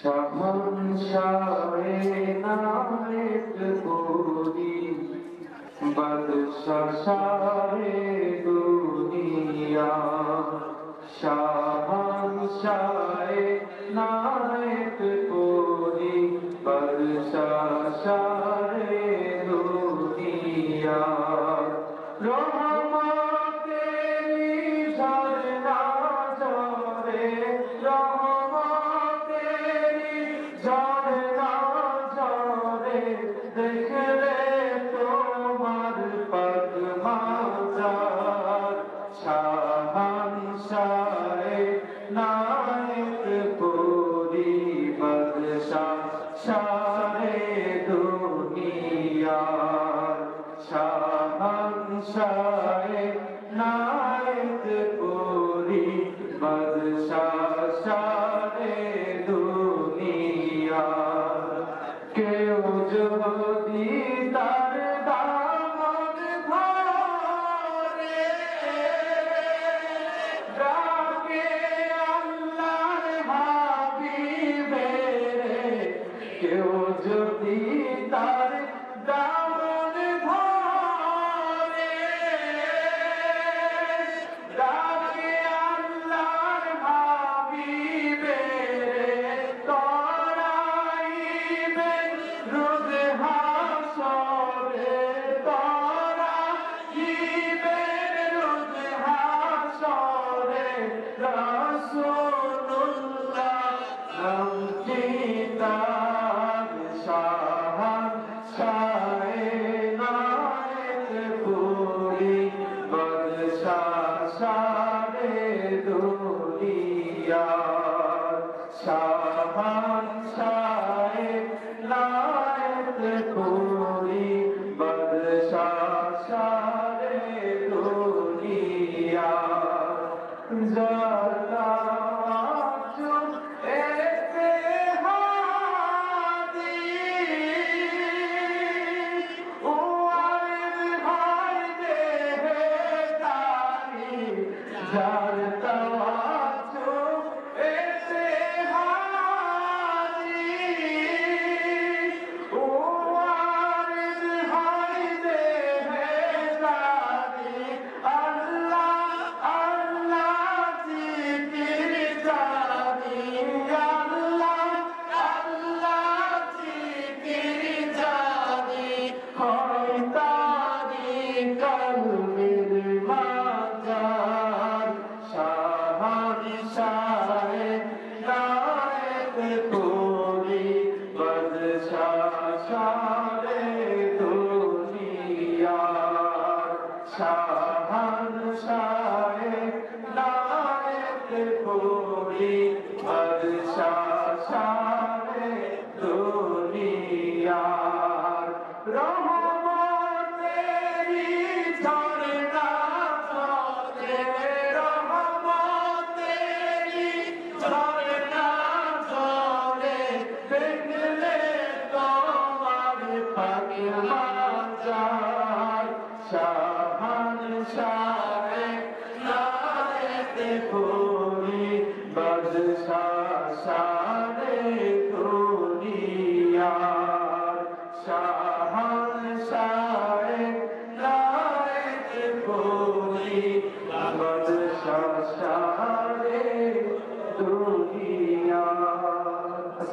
সংসারে নামেত করি বাদশাহ সারে সারে দুনিয়া শাহান সারে নায়েত পুরি বাদশা সারে দুনিয়া কেউ যদি কেউ যদি তার সারে দুনিয়া শাহান সাহেব লায়েত পুরি বাদশা সারে जाता পুরি বর্ষাশারে দুনিয়ার রহমতেরি ঝরনা চলে। রহমতেরি ঝরনা চলে। দেখলে তোমার পাগলা যায়